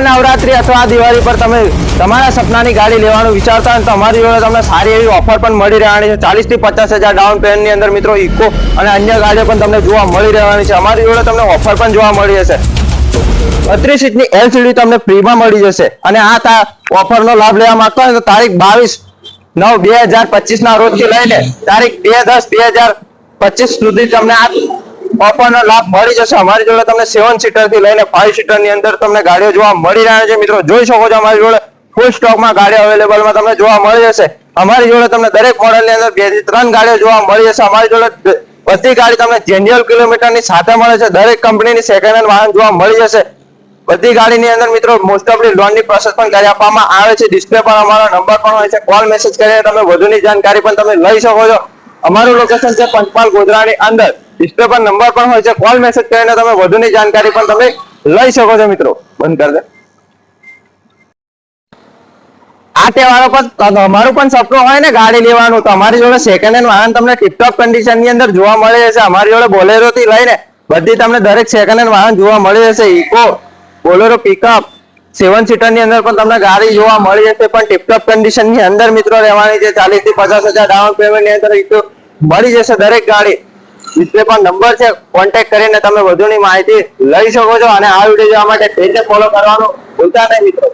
નવરાત્રી અથવા દિવાળી પર તમે તમારા સપનાની ગાડી લેવાનું વિચારતા હોય તમારી જોડે તમને સારી એવી ઓફર પણ મળી રહેવાની છે. ચાલીસથી પચાસ હજાર ડાઉન પેમેન્ટની અંદર મિત્રો ઇકો અને અન્ય ગાડીઓ પણ તમને જોવા મળી રહેવાની છે. અમારી જોડે તમને ઓફર પણ જોવા મળી જશે. બત્રીસ ઇંચની એલસીડી તમને ફ્રીમાં મળી જશે. અને આ તા ઓફરનો લાભ લેવા માંગતા હોય તો તારીખ બાવીસ નવ બે હજાર પચીસ રોજથી લઈને તારીખ બે દસ બે હજાર પચીસ સુધી તમને આ ઓફરનો લાભ મળી જશે. અમારી જોડે તમને સેવન સીટરથી લઈને ફાઈવ સીટરની અંદર તમને ગાડીઓ જોવા મળી રહ્યા છે. મિત્રો, જોઈ શકો છો અમારી જોડે ફૂલ સ્ટોકમાં ગાડીઓ અવેલેબલમાં તમને જોવા મળી જશે. અમારી જોડે તમને દરેક મોડેલની અંદર બેથી ત્રણ ગાડીઓ જોવા મળી જશે. અમારી જોડે બધી ગાડી તમને જેન્યુઅલ કિલોમીટરની સાથે મળે છે. દરેક કંપનીની સેકન્ડ હેન્ડ વાહન જોવા મળી જશે. બધી ગાડીની અંદર મિત્રો મોસ્ટ ઓફલી લોનની પ્રોસેસ પણ કરી આપવામાં આવે છે. ડિસ્પ્લે પર અમારો નંબર પણ હોય છે. કોલ મેસેજ કરીને તમે વધુની જાણકારી પણ તમે લઈ શકો છો. અમારું લોકેશન છે પંચમહાલ ગોધરાની અંદર. ડિસ્પ્લે નંબર પણ હોય છે. કોલ મેસેજ કરીને તમે વધુની જાણકારી પણ તમે લઈ શકો છો મિત્રો. બંધ કરી દે. આ તહેવારો પર તમારું પણ સપનું હોય ને ગાડી લેવાનું. તો અમારી જોડે સેકન્ડ હેન્ડ વાહન તમને ટિપટોપ કન્ડિશનની અંદર જોવા મળે છે. અમારી જોડે બોલેરો થી લઈને બધી તમને દરેક સેકન્ડ હેન્ડ વાહન જોવા મળી જશે ઇકો બોલેરો પિકઅપ સેવન સીટરની અંદર પણ તમને ગાડી જોવા મળી જશે. પણ ટિપટોપ કન્ડિશનની અંદર મિત્રો રહેવાની છે ચાલીસથી પચાસ હજાર ડાઉન પેમેન્ટની અંદર મળી જશે દરેક ગાડી. ડિસ્પ્લે પર નંબર છે કોન્ટેક્ટ કરીને તમે વધુની માહિતી લઈ શકો છો અને આ વીડિયો જોવા માટે પેજને ફોલો કરવાનું ભૂલતા નહીં મિત્રો.